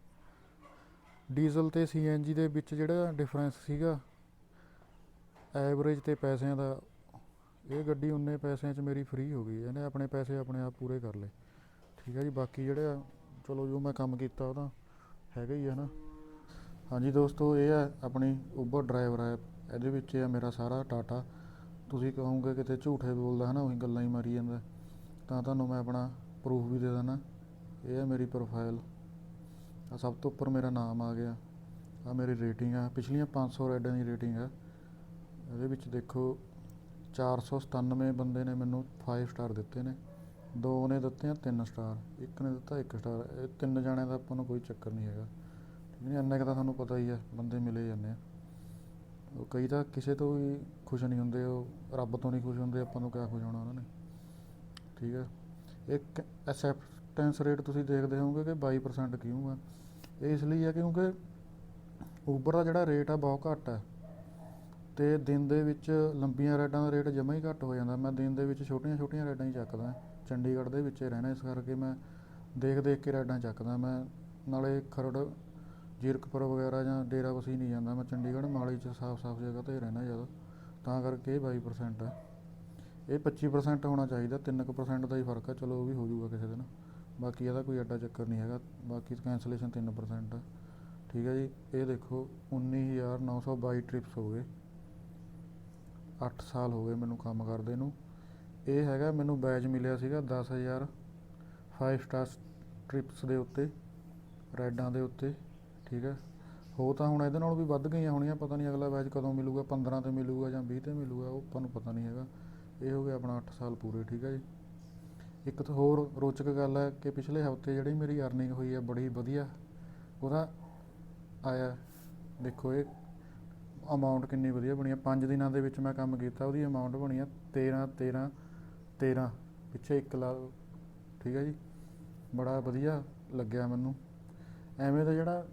ਡੀਜ਼ਲ ਤੇ ਸੀਐਨਜੀ ਦੇ ਵਿੱਚ ਜਿਹੜਾ ਡਿਫਰੈਂਸ ਸੀਗਾ ਐਵਰੇਜ ਤੇ ਪੈਸਿਆਂ ਦਾ ਇਹ ਗੱਡੀ ਉਨੇ ਪੈਸਿਆਂ 'ਚ ਮੇਰੀ ਫ੍ਰੀ ਹੋ ਗਈ ਇਹਨੇ ਆਪਣੇ ਪੈਸੇ ਆਪਣੇ ਆਪ ਪੂਰੇ ਕਰ ਲਏ। ਠੀਕ ਹੈ ਜੀ ਬਾਕੀ ਜਿਹੜੇ ਆ, ਚਲੋ ਜੋ ਮੈਂ ਕੰਮ ਕੀਤਾ ਉਹਦਾ ਹੈਗਾ ਹੀ ਹੈ ਨਾ। ਹਾਂਜੀ ਦੋਸਤੋ ਇਹ ਹੈ ਆਪਣੀ ਉਬਰ ਡਰਾਈਵਰ ਐਪ ਇਹਦੇ ਵਿੱਚ ਹੈ ਮੇਰਾ ਸਾਰਾ ਟਾਟਾ ਤੁਸੀਂ ਕਹੋਗੇ ਕਿਤੇ ਝੂਠੇ ਬੋਲਦਾ ਹੈ ਨਾ ਉਹੀ ਗੱਲਾਂ ਹੀ ਮਾਰੀ ਜਾਂਦਾ। ਤਾਂ ਤੁਹਾਨੂੰ ਮੈਂ ਆਪਣਾ ਪ੍ਰੂਫ ਵੀ ਦੇ ਦਿੰਦਾ। ਇਹ ਹੈ ਮੇਰੀ ਪ੍ਰੋਫਾਈਲ ਆ ਸਭ ਤੋਂ ਉੱਪਰ ਮੇਰਾ ਨਾਮ ਆ ਗਿਆ। ਆ ਮੇਰੀ ਰੇਟਿੰਗ ਆ। ਪਿਛਲੀਆਂ 500 ਰੈਡਾਂ ਦੀ ਰੇਟਿੰਗ ਆ। ਇਹਦੇ ਵਿੱਚ ਦੇਖੋ 497 ਬੰਦੇ ਨੇ ਮੈਨੂੰ 5 ਸਟਾਰ ਦਿੱਤੇ ਨੇ। ਦੋ ਨੇ ਦਿੱਤੇ ਆ 3 ਸਟਾਰ ਇੱਕ ਨੇ ਦਿੱਤਾ 1 ਸਟਾਰ ਇਹ ਤਿੰਨ ਜਾਣਿਆਂ ਦਾ ਆਪਾਂ ਨੂੰ ਕੋਈ ਚੱਕਰ ਨਹੀਂ ਹੈਗਾ। ਠੀਕ ਨਹੀਂ ਇੰਨਾ ਕੁ ਤਾਂ ਤੁਹਾਨੂੰ ਪਤਾ ਹੀ ਹੈ ਬੰਦੇ ਮਿਲੇ ਜਾਂਦੇ ਆ। ਉਹ ਕਈ ਤਾਂ ਕਿਸੇ ਤੋਂ ਵੀ ਖੁਸ਼ ਨਹੀਂ ਹੁੰਦੇ, ਉਹ ਰੱਬ ਤੋਂ ਨਹੀਂ ਖੁਸ਼ ਹੁੰਦੇ, ਆਪਾਂ ਨੂੰ ਕਿਆ ਖੁਸ਼ ਹੋਣਾ ਉਹਨਾਂ ਨੇ। ਠੀਕ ਹੈ ਇੱਕ ਐਕਸੈਪਟੈਂਸ ਰੇਟ ਤੁਸੀਂ ਦੇਖਦੇ ਹੋਵੋਗੇ ਕਿ 22% ਕਿਉਂ ਆ? ਇਹ ਇਸ ਲਈ ਹੈ ਕਿਉਂਕਿ ਉਬਰ ਦਾ ਜਿਹੜਾ ਰੇਟ ਆ ਬਹੁਤ ਘੱਟ ਹੈ ਤੇ ਦਿਨ ਦੇ ਵਿੱਚ ਲੰਬੀਆਂ ਰਾਈਡਾਂ ਦਾ ਰੇਟ ਜਮਾ ਹੀ ਘੱਟ ਹੋ ਜਾਂਦਾ। ਮੈਂ ਦਿਨ ਦੇ ਵਿੱਚ ਛੋਟੀਆਂ ਛੋਟੀਆਂ ਰਾਈਡਾਂ ਹੀ ਚੱਕਦਾ। ਚੰਡੀਗੜ੍ਹ ਦੇ ਵਿੱਚ ਰਹਿਣਾ ਇਸ ਕਰਕੇ ਮੈਂ ਦੇਖ ਦੇਖ ਕੇ ਰਾਈਡਾਂ ਚੱਕਦਾ। ਮੈਂ ਨਾਲੇ ਖਰੜ, ਜੀਰਕਪੁਰ ਵਗੈਰਾ ਜਾਂ ਡੇਰਾ ਵਸੀ ਨਹੀਂ ਜਾਂਦਾ। ਮੈਂ ਚੰਡੀਗੜ੍ਹ ਮਾਲੀ ਚ ਸਾਫ਼-ਸਾਫ਼ ਜਗ੍ਹਾ ਤੇ ਰਹਿਣਾ ਜ਼ਿਆਦਾ। ਤਾਂ ਕਰਕੇ ਇਹ 22% ਹੈ ਇਹ 25% ਹੋਣਾ ਚਾਹੀਦਾ। 3% ਦਾ ਹੀ ਫ਼ਰਕ ਹੈ ਚਲੋ ਉਹ ਵੀ ਹੋ ਜਾਊਗਾ ਕਿਸੇ ਦਿਨ। ਬਾਕੀ ਇਹਦਾ ਕੋਈ ਐਡਾ ਚੱਕਰ ਨਹੀਂ ਹੈਗਾ, ਬਾਕੀ ਕੈਂਸਲੇਸ਼ਨ 3% ਆ। ਠੀਕ ਹੈ ਜੀ, ਇਹ ਦੇਖੋ 19922 ਟ੍ਰਿਪਸ ਹੋ ਗਏ। 8 ਸਾਲ ਹੋ ਗਏ ਮੈਨੂੰ ਕੰਮ ਕਰਦੇ ਨੂੰ। ਇਹ ਹੈਗਾ, ਮੈਨੂੰ ਬੈਜ ਮਿਲਿਆ ਸੀਗਾ 10000 5 ਸਟਾਰ ਟ੍ਰਿਪਸ ਦੇ ਉੱਤੇ ਰਾਈਡਾਂ ਦੇ ਉੱਤੇ, ਠੀਕ ਹੈ। ਹੋ ਤਾਂ ਹੁਣ ਇਹਦੇ ਨਾਲ ਵੀ ਵੱਧ ਗਈਆਂ ਹੋਣੀਆਂ, ਪਤਾ ਨਹੀਂ ਅਗਲਾ ਬੈਚ ਕਦੋਂ ਮਿਲੂਗਾ 15 ਤੇ ਮਿਲੂਗਾ ਜਾਂ 20 ਤੇ ਮਿਲੂਗਾ, ਉਹ ਆਪਾਂ ਨੂੰ ਪਤਾ ਨਹੀਂ ਹੈਗਾ। ਇਹ ਹੋ ਗਿਆ ਆਪਣਾ 8 ਸਾਲ ਪੂਰੇ, ਠੀਕ ਹੈ ਜੀ। ਇੱਕ ਤਾਂ ਹੋਰ ਰੋਚਕ ਗੱਲ ਹੈ ਕਿ ਪਿਛਲੇ ਹਫ਼ਤੇ ਜਿਹੜੀ ਮੇਰੀ ਅਰਨਿੰਗ ਹੋਈ ਹੈ ਬੜੀ ਵਧੀਆ, ਉਹਦਾ ਆਇਆ, ਦੇਖੋ ਇਹ ਅਮਾਉਂਟ ਕਿੰਨੀ ਵਧੀਆ ਬਣੀ ਹੈ। 5 ਦਿਨਾਂ ਦੇ ਵਿੱਚ ਮੈਂ ਕੰਮ ਕੀਤਾ, ਉਹਦੀ ਅਮਾਉਂਟ ਬਣੀ ਹੈ 13 13 13 ਪਿੱਛੇ 1 ਲੱਖ ਠੀਕ ਹੈ ਜੀ? ਬੜਾ ਵਧੀਆ ਲੱਗਿਆ ਮੈਨੂੰ। ਐਵੇਂ ਦਾ ਜਿਹੜਾ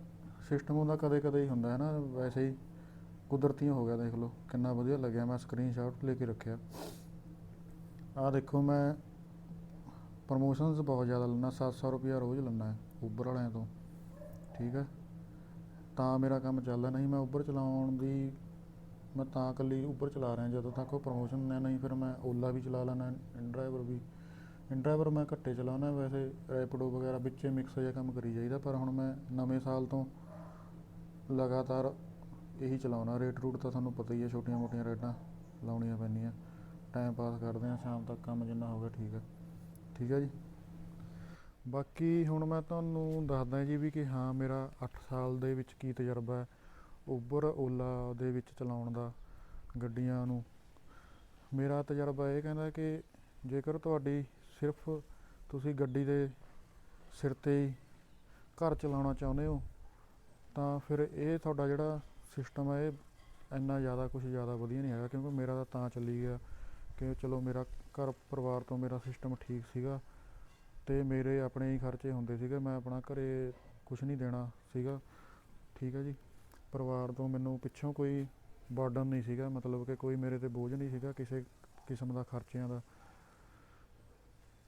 ਸਿਸਟਮ ਹੁੰਦਾ ਕਦੇ ਕਦੇ ਹੀ ਹੁੰਦਾ ਹੈ ਨਾ, ਵੈਸੇ ਹੀ ਕੁਦਰਤੀ ਹੋ ਗਿਆ, ਦੇਖ ਲਓ, ਕਿੰਨਾ ਵਧੀਆ ਲੱਗਿਆ। ਮੈਂ ਸਕਰੀਨਸ਼ਾਟ ਲੈ ਕੇ ਰੱਖਿਆ। ਆਹ ਦੇਖੋ, ਮੈਂ ਪ੍ਰਮੋਸ਼ਨਸ ਬਹੁਤ ਜ਼ਿਆਦਾ ਲੈਂਦਾ 700 ਰੁਪਇਆ ਰੋਜ਼ ਲੈਂਦਾ ਉਬਰ ਵਾਲਿਆਂ ਤੋਂ। ਠੀਕ ਹੈ? ਤਾਂ ਮੇਰਾ ਕੰਮ ਚੱਲਦਾ ਨਹੀਂ ਮੈਂ ਉਬਰ ਚਲਾਉਣ ਦੀ, ਮੈਂ ਤਾਂ ਇਕੱਲੀ ਉਬਰ ਚਲਾ ਰਿਹਾ, ਜਦੋਂ ਤੱਕ ਉਹ ਪ੍ਰਮੋਸ਼ਨ ਨੇ ਨਹੀਂ, ਫਿਰ ਮੈਂ ਓਲਾ ਵੀ ਚਲਾ ਲੈਣਾ ਇਨਡਰਾਈਵਰ ਵੀ। ਇਨਡਰਾਈਵਰ ਮੈਂ ਘੱਟੇ ਚਲਾਉਣਾ ਵੈਸੇ ਰੈਪਿਡੋ ਵਗੈਰਾ ਵਿੱਚੇ ਮਿਕਸ ਜਿਹਾ ਕੰਮ ਕਰੀ ਜਾਈਦਾ, ਪਰ ਹੁਣ ਮੈਂ ਨਵੇਂ ਸਾਲ ਤੋਂ ਲਗਾਤਾਰ ਇਹੀ ਚਲਾਉਣਾ ਰੇਟ ਰੂਟ ਤਾਂ ਤੁਹਾਨੂੰ ਪਤਾ ਹੀ ਹੈ, ਛੋਟੀਆਂ ਮੋਟੀਆਂ ਰੇਟਾਂ ਲਾਉਣੀਆਂ ਪੈਂਦੀਆਂ ਟਾਈਮ ਪਾਸ ਕਰਦੇ ਹਾਂ, ਸ਼ਾਮ ਤੱਕ ਕੰਮ ਜਿੰਨਾ ਹੋਵੇ ਠੀਕ ਹੈ। ਠੀਕ ਹੈ ਜੀ। ਬਾਕੀ ਹੁਣ ਮੈਂ ਤੁਹਾਨੂੰ ਦੱਸਦਾ ਜੀ ਵੀ ਕਿ ਹਾਂ, ਮੇਰਾ 8 ਸਾਲ ਦੇ ਵਿੱਚ ਕੀ ਤਜਰਬਾ ਹੈ, ਉਬਰ ਓਲਾ ਦੇ ਵਿੱਚ ਚਲਾਉਣ ਦਾ ਗੱਡੀਆਂ ਨੂੰ। ਮੇਰਾ ਤਜਰਬਾ ਇਹ ਕਹਿੰਦਾ ਕਿ ਜੇਕਰ ਤੁਹਾਡੀ ਸਿਰਫ ਤੁਸੀਂ ਗੱਡੀ ਦੇ ਸਿਰ ਤੇ ਹੀ ਘਰ ਚਲਾਉਣਾ ਚਾਹੁੰਦੇ ਹੋ, ਤਾਂ ਫਿਰ ਇਹ ਤੁਹਾਡਾ ਜਿਹੜਾ ਸਿਸਟਮ ਹੈ, ਇਹ ਇੰਨਾ ਜ਼ਿਆਦਾ ਕੁਝ ਜ਼ਿਆਦਾ ਵਧੀਆ ਨਹੀਂ ਹੈਗਾ, ਕਿਉਂਕਿ ਮੇਰਾ ਤਾਂ ਤਾਂ ਚੱਲੀ ਗਿਆ ਕਿ ਚਲੋ ਮੇਰਾ ਘਰ ਪਰਿਵਾਰ ਤੋਂ ਮੇਰਾ ਸਿਸਟਮ ਠੀਕ ਸੀਗਾ ਤੇ ਮੇਰੇ ਆਪਣੇ ਹੀ ਖਰਚੇ ਹੁੰਦੇ ਸੀਗੇ, ਮੈਂ ਆਪਣਾ ਘਰੇ ਕੁਝ ਨਹੀਂ ਦੇਣਾ ਸੀਗਾ। ਠੀਕ ਹੈ ਜੀ? ਪਰਿਵਾਰ ਤੋਂ ਮੈਨੂੰ ਪਿੱਛੋਂ ਕੋਈ ਬਰਡਨ ਨਹੀਂ ਸੀਗਾ, ਮਤਲਬ ਕਿ ਕੋਈ ਮੇਰੇ ਤੇ ਬੋਝ ਨਹੀਂ ਸੀਗਾ ਕਿਸੇ ਕਿਸਮ ਦਾ ਖਰਚਿਆਂ ਦਾ।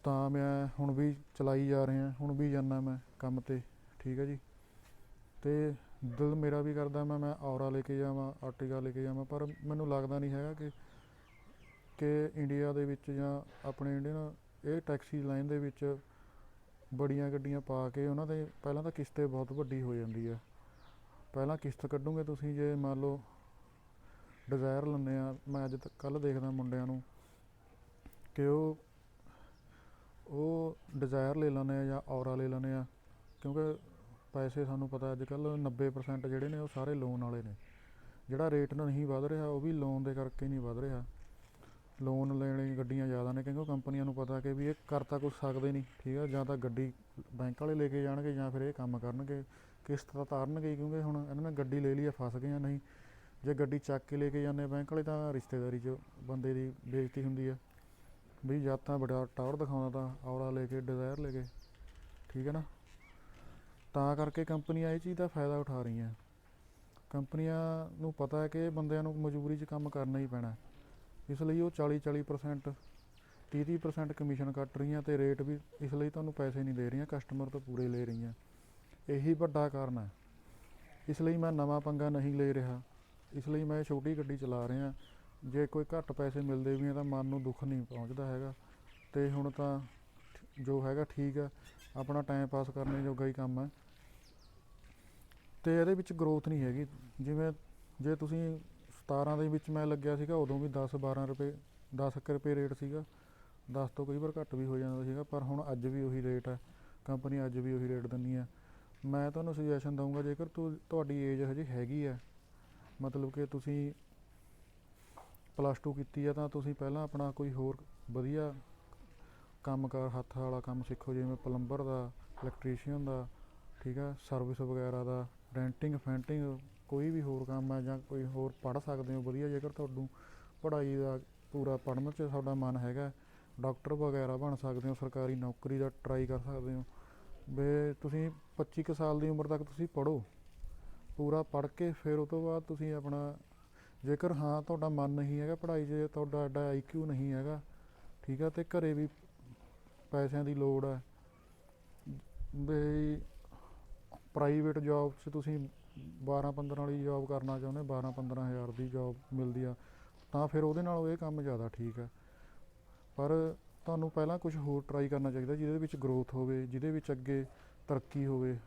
ਤਾਂ ਮੈਂ ਹੁਣ ਵੀ ਚਲਾਈ ਜਾ ਰਿਹਾ, ਹੁਣ ਵੀ ਜਾਂਦਾ ਮੈਂ ਕੰਮ ਤੇ। ਠੀਕ ਹੈ ਜੀ? ਤੇ ਦਿਲ ਮੇਰਾ ਵੀ ਕਰਦਾ ਮੈਂ ਮੈਂ ਔਰਾ ਲੈ ਕੇ ਜਾਵਾਂ ਆਰਟੀਗਾ ਲੈ ਕੇ ਜਾਵਾਂ, ਪਰ ਮੈਨੂੰ ਲੱਗਦਾ ਨਹੀਂ ਹੈਗਾ ਕਿ ਕਿ ਇੰਡੀਆ ਦੇ ਵਿੱਚ ਜਾਂ ਆਪਣੇ ਇੰਡੀਅਨ ਇਹ ਟੈਕਸੀ ਲਾਈਨ ਦੇ ਵਿੱਚ ਬੜੀਆਂ ਗੱਡੀਆਂ ਪਾ ਕੇ ਉਹਨਾਂ ਦੇ ਪਹਿਲਾਂ ਤਾਂ ਕਿਸ਼ਤੇ ਬਹੁਤ ਵੱਡੀ ਹੋ ਜਾਂਦੀ ਹੈ ਪਹਿਲਾਂ ਕਿਸ਼ਤ ਕੱਢੋਗੇ ਤੁਸੀਂ ਜੇ ਮੰਨ ਲਓ ਡਿਜ਼ਾਇਰ ਲੈਂਦੇ ਆ, ਮੈਂ ਅੱਜ ਤੱਕ ਕੱਲ ਦੇਖਦਾ ਮੁੰਡਿਆਂ ਨੂੰ ਕਿ ਉਹ ਉਹ ਡਿਜ਼ਾਇਰ ਲੈ ਲੈਂਦੇ ਆ ਜਾਂ ਔਰਾ ਲੈ ਲੈਂਦੇ ਆ, ਕਿਉਂਕਿ ਪੈਸੇ ਸਾਨੂੰ ਪਤਾ ਅੱਜ ਕੱਲ 90% ਜਿਹੜੇ ਨੇ ਉਹ ਸਾਰੇ ਲੋਨ ਵਾਲੇ ਨੇ। ਜਿਹੜਾ ਰੇਟ ਨਹੀਂ ਵੱਧ ਰਿਹਾ ਉਹ ਵੀ ਲੋਨ ਦੇ ਕਰਕੇ ਨਹੀਂ ਵੱਧ ਰਿਹਾ। ਲੋਨ ਲੈਣ ਲਈ ਗੱਡੀਆਂ ਜ਼ਿਆਦਾ ਨੇ, ਕਿਉਂਕਿ ਕੰਪਨੀਆਂ ਨੂੰ ਪਤਾ ਕਿ ਵੀ ਇਹ ਕਰ ਤਾਂ ਕੁਛ ਸਕਦੇ ਨਹੀਂ, ਠੀਕ ਆ? ਜਾਂ ਤਾਂ ਗੱਡੀ ਬੈਂਕ ਵਾਲੇ ਲੈ ਕੇ ਜਾਣਗੇ ਜਾਂ ਫਿਰ ਇਹ ਕੰਮ ਕਰਨਗੇ, ਕਿਸ਼ਤ ਤਾਂ ਤਾਰਨਗੇ ਕਿਉਂਕਿ ਹੁਣ ਇਹਨਾਂ ਨੇ ਗੱਡੀ ਲੈ ਲਈ ਆ, ਫਸ ਗਏ ਆ, ਨਹੀਂ। ਜੇ ਗੱਡੀ ਚੱਕ ਕੇ ਲੈ ਕੇ ਜਾਂਦੇ ਬੈਂਕ ਵਾਲੇ ਤਾਂ ਰਿਸ਼ਤੇਦਾਰੀ 'ਚ ਬੰਦੇ ਦੀ ਬੇਇੱਜ਼ਤੀ ਹੁੰਦੀ ਆ। ਵੀ ਜਾਂ ਤਾਂ ਬੜਾ ਟਾਵਰ ਦਿਖਾਉਂਦਾ ਤਾਂ ਔਰਾ ਲੈ ਕੇ ਡਿਜ਼ਾਇਰ ਲੈ ਕੇ, ਠੀਕ ਹੈ ਨਾ? ਤਾਂ ਕਰਕੇ ਕੰਪਨੀਆਂ ਇਹ ਚੀਜ਼ ਦਾ ਫਾਇਦਾ ਉਠਾ ਰਹੀਆਂ। ਕੰਪਨੀਆਂ ਨੂੰ ਪਤਾ ਹੈ ਕਿ ਬੰਦਿਆਂ ਨੂੰ ਮਜਬੂਰੀ 'ਚ ਕੰਮ ਕਰਨਾ ਹੀ ਪੈਣਾ। ਇਸ ਲਈ ਉਹ 40 40% 30 30% ਕਮਿਸ਼ਨ ਕੱਟ ਰਹੀਆਂ ਤੇ ਰੇਟ ਵੀ ਇਸ ਲਈ ਤੁਹਾਨੂੰ ਪੈਸੇ ਨਹੀਂ ਦੇ ਰਹੀਆਂ ਕਸਟਮਰ ਤੋਂ ਪੂਰੇ ਲੈ ਰਹੀਆਂ। ਇਹੀ ਵੱਡਾ ਕਾਰਨ ਹੈ। ਇਸ ਲਈ ਮੈਂ ਨਵਾਂ ਪੰਗਾ ਨਹੀਂ ਲੈ ਰਿਹਾ। ਇਸ ਲਈ ਮੈਂ ਛੋਟੀ ਗੱਡੀ ਚਲਾ ਰਿਹਾ। ਜੇ ਕੋਈ ਘੱਟ ਪੈਸੇ ਮਿਲਦੇ ਵੀ ਆ ਤਾਂ ਮਨ ਨੂੰ ਦੁੱਖ ਨਹੀਂ ਪਹੁੰਚਦਾ ਹੈਗਾ। ਤੇ ਹੁਣ ਤਾਂ ਜੋ ਹੈਗਾ ਠੀਕ ਹੈ ਆਪਣਾ ਟਾਈਮ ਪਾਸ ਕਰਨੇ ਜੋਗਾ ਹੀ ਕੰਮ ਹੈ। ਤੇ ਇਹਦੇ ਵਿੱਚ ਗਰੋਥ ਨਹੀਂ ਹੈਗੀ। ਜਿਵੇਂ ਜੇ ਤੁਸੀਂ 17 ਦੇ ਵਿੱਚ ਮੈਂ ਲੱਗਿਆ ਸੀਗਾ, ਉਦੋਂ ਵੀ 10 12 ਰੁਪਏ 10 ਕੁ ਰੁਪਏ ਰੇਟ ਸੀਗਾ। 10 ਤੋਂ ਕਈ ਵਾਰ ਘੱਟ ਵੀ ਹੋ ਜਾਂਦਾ ਸੀਗਾ, ਪਰ ਹੁਣ ਅੱਜ ਵੀ ਉਹੀ ਰੇਟ ਹੈ। ਕੰਪਨੀ ਅੱਜ ਵੀ ਉਹੀ ਰੇਟ ਦਿੰਦੀ ਹੈ। ਮੈਂ ਤੁਹਾਨੂੰ ਸੁਜੈਸ਼ਨ ਦਊਂਗਾ, ਜੇਕਰ ਤੂੰ, ਤੁਹਾਡੀ ਏਜ ਹਜੇ ਹੈਗੀ ਹੈ, ਮਤਲਬ ਕਿ ਤੁਸੀਂ ਪਲੱਸ 2 ਕੀਤੀ ਹੈ, ਤਾਂ ਤੁਸੀਂ ਪਹਿਲਾਂ ਆਪਣਾ ਕੋਈ ਹੋਰ ਵਧੀਆ ਕੰਮ ਕਾਰ ਹੱਥ ਵਾਲਾ ਕੰਮ ਸਿੱਖੋ, ਜਿਵੇਂ ਪਲੰਬਰ ਦਾ ਇਲੈਕਟ੍ਰੀਸ਼ੀਅਨ ਦਾ, ਠੀਕ ਹੈ ਸਰਵਿਸ ਵਗੈਰਾ ਦਾ ਰੈਂਟਿੰਗ ਫੈਂਟਿੰਗ ਕੋਈ ਵੀ ਹੋਰ ਕੰਮ ਹੈ ਜਾਂ ਕੋਈ ਹੋਰ ਪੜ੍ਹ ਸਕਦੇ ਹੋ, ਵਧੀਆ ਜੇਕਰ ਤੁਹਾਨੂੰ ਪੜ੍ਹਾਈ ਦਾ ਪੂਰਾ ਪੜ੍ਹਨ 'ਚ ਤੁਹਾਡਾ ਮਨ ਹੈਗਾ, ਡਾਕਟਰ ਵਗੈਰਾ ਬਣ ਸਕਦੇ ਹੋ, ਸਰਕਾਰੀ ਨੌਕਰੀ ਦਾ ਟਰਾਈ ਕਰ ਸਕਦੇ ਹੋ ਵੀ ਤੁਸੀਂ 25 ਕੁ ਸਾਲ ਦੀ ਉਮਰ ਤੱਕ ਤੁਸੀਂ ਪੜ੍ਹੋ, ਪੂਰਾ ਪੜ੍ਹ ਕੇ ਫਿਰ ਉਹ ਤੋਂ ਬਾਅਦ ਤੁਸੀਂ ਆਪਣਾ, ਜੇਕਰ ਹਾਂ ਤੁਹਾਡਾ ਮਨ ਨਹੀਂ ਹੈਗਾ ਪੜ੍ਹਾਈ 'ਚ, ਤੁਹਾਡਾ ਐਡਾ ਆਈਕਿਊ ਨਹੀਂ ਹੈਗਾ, ਠੀਕ ਆ, ਤੇ ਘਰੇ ਵੀ ਪੈਸਿਆਂ ਦੀ ਲੋੜ ਹੈ ਵੀ ਪ੍ਰਾਈਵੇਟ ਜੌਬ 'ਚ ਤੁਸੀਂ 12 15 ਵਾਲੀ ਜੌਬ ਕਰਨਾ ਚਾਹੁੰਦੇ 12 15 ਹਜ਼ਾਰ ਦੀ ਜੌਬ ਮਿਲਦੀ ਆ, ਤਾਂ ਫਿਰ ਉਹਦੇ ਨਾਲੋਂ ਇਹ ਕੰਮ ਜ਼ਿਆਦਾ ਠੀਕ ਹੈ ਪਰ ਤੁਹਾਨੂੰ ਪਹਿਲਾਂ ਕੁਝ ਹੋਰ ਟਰਾਈ ਕਰਨਾ ਚਾਹੀਦਾ, ਜਿਹਦੇ ਵਿੱਚ ਗਰੋਥ ਹੋਵੇ, ਜਿਹਦੇ ਵਿੱਚ ਅੱਗੇ ਤਰੱਕੀ ਹੋਵੇ।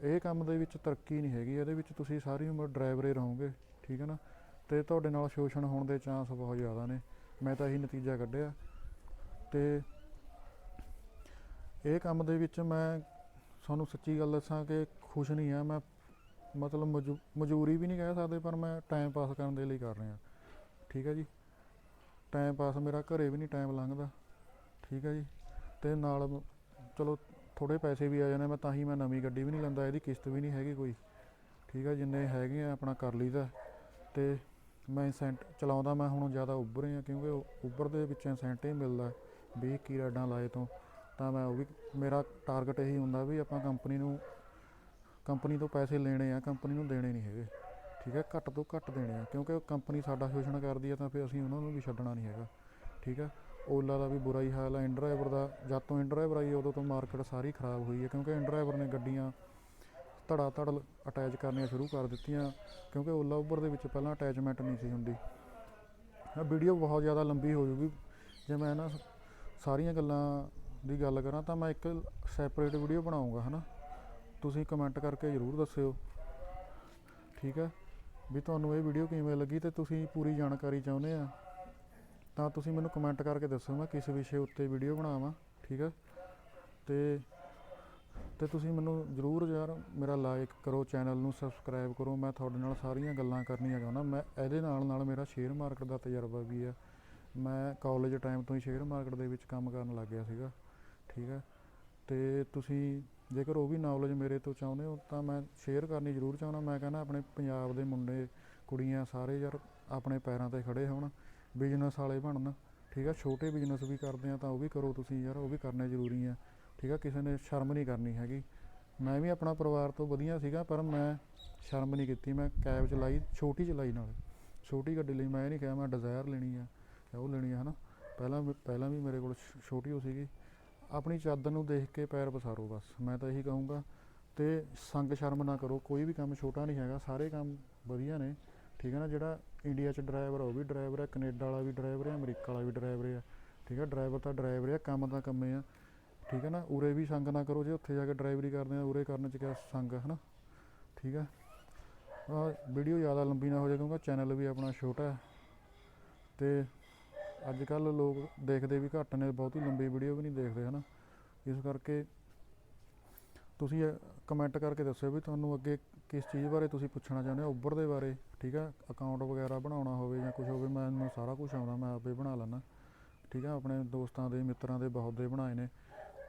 ਇਹ ਕੰਮ ਦੇ ਵਿੱਚ ਤਰੱਕੀ ਨਹੀਂ ਹੈਗੀ, ਇਹਦੇ ਵਿੱਚ ਤੁਸੀਂ ਸਾਰੀ ਉਮਰ ਡਰਾਈਵਰੇ ਰਹੋਗੇ, ਠੀਕ ਹੈ ਨਾ? ਤੇ ਤੁਹਾਡੇ ਨਾਲ ਸ਼ੋਸ਼ਣ ਹੋਣ ਦੇ ਚਾਂਸ ਬਹੁਤ ਜ਼ਿਆਦਾ ਨੇ, ਮੈਂ ਤਾਂ ਇਹੀ ਨਤੀਜਾ ਕੱਢਿਆ। ਤੇ ਇਹ ਕੰਮ ਦੇ ਵਿੱਚ ਮੈਂ ਤੁਹਾਨੂੰ ਸੱਚੀ ਗੱਲ ਦੱਸਾਂ ਕਿ ਖੁਸ਼ ਨਹੀਂ ਆ, ਮੈਂ ਮਤਲਬ ਮਜੂ- ਮਜ਼ਦੂਰੀ ਵੀ ਨਹੀਂ ਕਹਿ ਸਕਦੇ, ਪਰ ਮੈਂ ਟਾਈਮ ਪਾਸ ਕਰਨ ਦੇ ਲਈ ਕਰ ਰਿਹਾ। ਠੀਕ ਹੈ ਜੀ? ਟਾਈਮ ਪਾਸ ਮੇਰਾ ਘਰੇ ਵੀ ਨਹੀਂ ਟਾਈਮ ਲੰਘਦਾ। ਠੀਕ ਹੈ ਜੀ? ਤੇ ਨਾਲ ਮ- ਚਲੋ ਥੋੜੇ ਪੈਸੇ ਵੀ ਆ ਜਾਂਦੇ, ਮੈਂ ਤਾਂ ਹੀ ਮੈਂ ਨਵੀਂ ਗੱਡੀ ਵੀ ਨਹੀਂ ਲੈਂਦਾ, ਇਹਦੀ ਕਿਸ਼ਤ ਵੀ ਨਹੀਂ ਹੈਗੀ ਕੋਈ। ਠੀਕ ਹੈ, ਜਿੰਨੇ ਹੈਗੇ ਆ, ਆਪਣਾ ਕਰ ਲਈਦਾ। ਤੇ ਮੈਂ ਇਨਸੈਂਟ ਚਲਾਉਂਦਾ ਮੈਂ ਹੁਣ ਜ਼ਿਆਦਾ ਉੱਬਰ ਹੀ ਕਿਉਂਕਿ ਉੱਬਰ ਦੇ ਵਿੱਚ ਇਨਸੈਂਟ ਹੀ ਮਿਲਦਾ। 20 ਕੀ ਰਾਡਾਂ ਲਾਏ ਤੋਂ, ਤਾਂ ਮੈਂ ਉਹ ਵੀ, ਮੇਰਾ ਟਾਰਗੇਟ ਇਹੀ ਹੁੰਦਾ ਵੀ ਆਪਾਂ ਕੰਪਨੀ ਨੂੰ ਕੰਪਨੀ ਤੋਂ ਪੈਸੇ ਲੈਣੇ ਆ, ਕੰਪਨੀ ਨੂੰ ਦੇਣੇ ਨਹੀਂ ਹੈਗੇ। ਠੀਕ ਹੈ, ਘੱਟ ਤੋਂ ਘੱਟ ਦੇਣੇ ਆ, ਕਿਉਂਕਿ ਕੰਪਨੀ ਸਾਡਾ ਸ਼ੋਸ਼ਣ ਕਰਦੀ ਆ, ਤਾਂ ਫਿਰ ਅਸੀਂ ਉਹਨਾਂ ਨੂੰ ਵੀ ਛੱਡਣਾ ਨਹੀਂ ਹੈਗਾ। ਠੀਕ ਹੈ, ਓਲਾ ਦਾ ਵੀ ਬੁਰਾ ਹੀ ਹਾਲ ਹੈ ਇਨਡਰਾਈਵਰ ਦਾ, ਜਦ ਤੋਂ ਇੰਡਰਾਈਵਰ ਆਈ ਉਦੋਂ ਤੋਂ ਮਾਰਕੀਟ ਸਾਰੀ ਖਰਾਬ ਹੋਈ ਹੈ ਕਿਉਂਕਿ ਇਨਡਰਾਈਵਰ ਨੇ ਗੱਡੀਆਂ ਧੜਾ ਧੜ ਅਟੈਚ ਕਰਨੀਆਂ ਸ਼ੁਰੂ ਕਰ ਦਿੱਤੀਆਂ, ਕਿਉਂਕਿ ਓਲਾ ਉਬਰ ਦੇ ਵਿੱਚ ਪਹਿਲਾਂ ਅਟੈਚਮੈਂਟ ਨਹੀਂ ਸੀ ਹੁੰਦੀ। ਇਹ ਵੀਡੀਓ ਬਹੁਤ ਜ਼ਿਆਦਾ ਲੰਬੀ ਹੋ ਜੂਗੀ। ਜੇ ਮੈਂ ਨਾ ਸਾਰੀਆਂ ਗੱਲਾਂ ਦੀ ਗੱਲ ਕਰਾਂ, ਤਾਂ ਮੈਂ ਇੱਕ ਸੈਪਰੇਟ ਵੀਡੀਓ ਬਣਾਉਂਗਾ, ਹਨਾ? ਤੁਸੀਂ ਕਮੈਂਟ ਕਰਕੇ ਜ਼ਰੂਰ ਦੱਸਿਓ। ਠੀਕ ਹੈ? ਵੀ ਤੁਹਾਨੂੰ ਇਹ ਵੀਡੀਓ ਕਿਵੇਂ ਲੱਗੀ ਤੇ ਤੁਸੀਂ ਪੂਰੀ ਜਾਣਕਾਰੀ ਚਾਹੁੰਦੇ ਆ। ਤਾਂ ਤੁਸੀਂ ਮੈਨੂੰ ਕਮੈਂਟ ਕਰਕੇ ਦੱਸੋ ਮੈਂ ਕਿਸ ਵਿਸ਼ੇ ਉੱਤੇ ਵੀਡੀਓ ਬਣਾਵਾਂ। ਠੀਕ ਹੈ? ਤੇ ਤੇ ਤੁਸੀਂ ਮੈਨੂੰ ਜ਼ਰੂਰ ਯਾਰ ਮੇਰਾ ਲਾਈਕ ਕਰੋ ਚੈਨਲ ਨੂੰ ਸਬਸਕ੍ਰਾਈਬ ਕਰੋ। ਮੈਂ ਤੁਹਾਡੇ ਨਾਲ ਸਾਰੀਆਂ ਗੱਲਾਂ ਕਰਨੀਆਂ ਚਾਹੁੰਦਾ। ਮੈਂ ਇਹਦੇ ਨਾਲ ਨਾਲ ਮੇਰਾ ਸ਼ੇਅਰ ਮਾਰਕੀਟ ਦਾ ਤਜਰਬਾ ਵੀ ਹੈ। ਮੈਂ ਕਾਲਜ ਟਾਈਮ ਤੋਂ ਹੀ ਸ਼ੇਅਰ ਮਾਰਕੀਟ ਦੇ ਵਿੱਚ ਕੰਮ ਕਰਨ ਲੱਗ ਗਿਆ ਸੀਗਾ। ਠੀਕ ਹੈ? ਤੇ ਤੁਸੀਂ ਜੇਕਰ ਉਹ ਵੀ ਨੌਲੇਜ ਮੇਰੇ ਤੋਂ ਚਾਹੁੰਦੇ ਹੋ, ਤਾਂ ਮੈਂ ਸ਼ੇਅਰ ਕਰਨੀ ਜ਼ਰੂਰ ਚਾਹੁੰਦਾ। ਮੈਂ ਕਹਿੰਦਾ ਆਪਣੇ ਪੰਜਾਬ ਦੇ ਮੁੰਡੇ, ਕੁੜੀਆਂ ਸਾਰੇ ਯਾਰ ਆਪਣੇ ਪੈਰਾਂ ਤੇ ਖੜੇ ਹੋਣ ਬਿਜ਼ਨਸ ਵਾਲੇ ਬਣਨ, ਠੀਕ ਆ? ਛੋਟੇ ਬਿਜ਼ਨਸ ਵੀ ਕਰਦੇ ਆ, ਤਾਂ ਉਹ ਵੀ ਕਰੋ ਤੁਸੀਂ ਯਾਰ, ਉਹ ਵੀ ਕਰਨੇ ਜ਼ਰੂਰੀ ਆ, ਠੀਕ ਹੈ ਕਿਸੇ ਨੇ ਸ਼ਰਮ ਨਹੀਂ ਕਰਨੀ ਹੈਗੀ। ਮੈਂ ਵੀ ਆਪਣਾ ਪਰਿਵਾਰ ਤੋਂ ਵਧੀਆ ਸੀਗਾ, ਪਰ ਮੈਂ ਸ਼ਰਮ ਨਹੀਂ ਕੀਤੀ। ਮੈਂ ਕੈਬ ਚਲਾਈ, ਛੋਟੀ ਚਲਾਈ ਨਾਲ। ਛੋਟੀ ਗੱਡੀ ਲਈ ਮੈਂ ਇਹ ਨਹੀਂ ਕਿਹਾ, ਮੈਂ ਡਿਜ਼ਾਇਰ ਲੈਣੀ ਆ, ਉਹ ਲੈਣੀ ਆ, ਹਨਾ? ਪਹਿਲਾਂ ਵੀ- ਪਹਿਲਾਂ ਵੀ ਮੇਰੇ ਕੋਲ ਛੋਟੀ ਹੋ ਸੀਗੀ। ਆਪਣੀ ਚਾਦਰ ਨੂੰ ਦੇਖ ਕੇ ਪੈਰ ਪਸਾਰੋ ਬਸ। ਮੈਂ ਤਾਂ ਇਹੀ ਕਹੂੰਗਾ ਤੇ ਸੰਗ ਸ਼ਰਮ ਨਾ ਕਰੋ, ਕੋਈ ਵੀ ਕੰਮ ਛੋਟਾ ਨਹੀਂ ਹੈਗਾ, ਸਾਰੇ ਕੰਮ ਵਧੀਆ ਨੇ, ਠੀਕ ਹੈ ਨਾ? ਜਿਹੜਾ ਇੰਡੀਆ 'ਚ ਡਰਾਈਵਰ ਆ, ਉਹ ਵੀ ਡਰਾਈਵਰ ਹੈ ਕੈਨੇਡਾ ਵਾਲਾ ਵੀ ਡਰਾਈਵਰ ਹੈ ਅਮਰੀਕਾ ਵਾਲਾ ਵੀ ਡਰਾਈਵਰ ਹੈ ਠੀਕ ਹੈ? ਡਰਾਈਵਰ ਤਾਂ ਡਰਾਈਵਰ ਹੈ ਕੰਮ ਤਾਂ ਕੰਮੇ ਆ, ਠੀਕ ਹੈ ਨਾ? ਉਰੇ ਵੀ ਸੰਗ ਨਾ ਕਰੋ, ਜੇ ਉੱਥੇ ਜਾ ਕੇ ਡਰਾਈਵਰੀ ਕਰਦੇ ਆ, ਉਰੇ ਕਰਨ 'ਚ ਕਿਆ ਸੰਗ ਹੈ ਨਾ ਠੀਕ ਹੈ? ਆ ਵੀਡੀਓ ਜ਼ਿਆਦਾ ਲੰਬੀ ਨਾ ਹੋ ਜਾਏ, ਕਿਉਂਕਿ ਚੈਨਲ ਵੀ ਆਪਣਾ ਛੋਟਾ ਹੈ। ਤੇ ਅੱਜ ਕੱਲ ਲੋਕ ਦੇਖਦੇ ਵੀ ਘੱਟ ਨੇ, ਬਹੁਤੀ ਲੰਬੀ ਵੀਡੀਓ ਵੀ ਨਹੀਂ ਦੇਖਦੇ, ਹਨਾ? ਇਸ ਕਰਕੇ ਤੁਸੀਂ ਕਮੈਂਟ ਕਰਕੇ ਦੱਸਿਓ ਵੀ ਤੁਹਾਨੂੰ ਅੱਗੇ ਕਿਸ ਚੀਜ਼ ਬਾਰੇ ਤੁਸੀਂ ਪੁੱਛਣਾ ਚਾਹੁੰਦੇ ਹੋ ਉਬਰ ਦੇ ਬਾਰੇ, ਠੀਕ ਹੈ ਅਕਾਊਂਟ ਵਗੈਰਾ ਬਣਾਉਣਾ ਹੋਵੇ ਜਾਂ ਕੁਝ ਹੋਵੇ ਮੈਨੂੰ ਸਾਰਾ ਕੁਝ ਆਉਂਦਾ, ਮੈਂ ਆਪੇ ਬਣਾ ਲੈਣਾ ਠੀਕ ਹੈ ਆਪਣੇ ਦੋਸਤਾਂ ਦੇ, ਮਿੱਤਰਾਂ ਦੇ ਬਹੁਤ ਦੇ ਬਣਾਏ ਨੇ।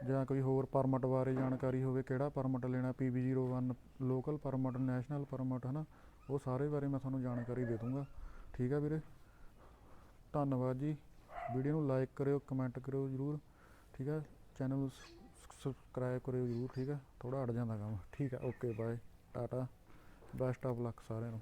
ਜਾਂ ਕੋਈ ਹੋਰ ਪਰਮਿਟ ਬਾਰੇ ਜਾਣਕਾਰੀ ਹੋਵੇ, ਕਿਹੜਾ ਪਰਮਿਟ ਲੈਣਾ PB01 local permit national permit ਹਨਾ? ਉਹ ਸਾਰੇ ਬਾਰੇ ਮੈਂ ਤੁਹਾਨੂੰ ਜਾਣਕਾਰੀ ਦੇ ਦੂੰਗਾ, ਠੀਕ ਹੈ ਵੀਰੇ? ਧੰਨਵਾਦ ਜੀ। ਵੀਡੀਓ ਨੂੰ ਲਾਈਕ ਕਰਿਓ ਕਮੈਂਟ ਕਰਿਓ ਜਰੂਰ, ਠੀਕ ਹੈ ਚੈਨਲ ਨੂੰ ਸਬਸਕ੍ਰਾਈਬ ਕਰਿਓ ਜਰੂਰ, ਠੀਕ ਹੈ ਥੋੜਾ ਅੜ ਜਾਂਦਾ ਕੰਮ। ਠੀਕ ਹੈ okay bye tata. Best of luck ਸਾਰਿਆਂ ਨੂੰ।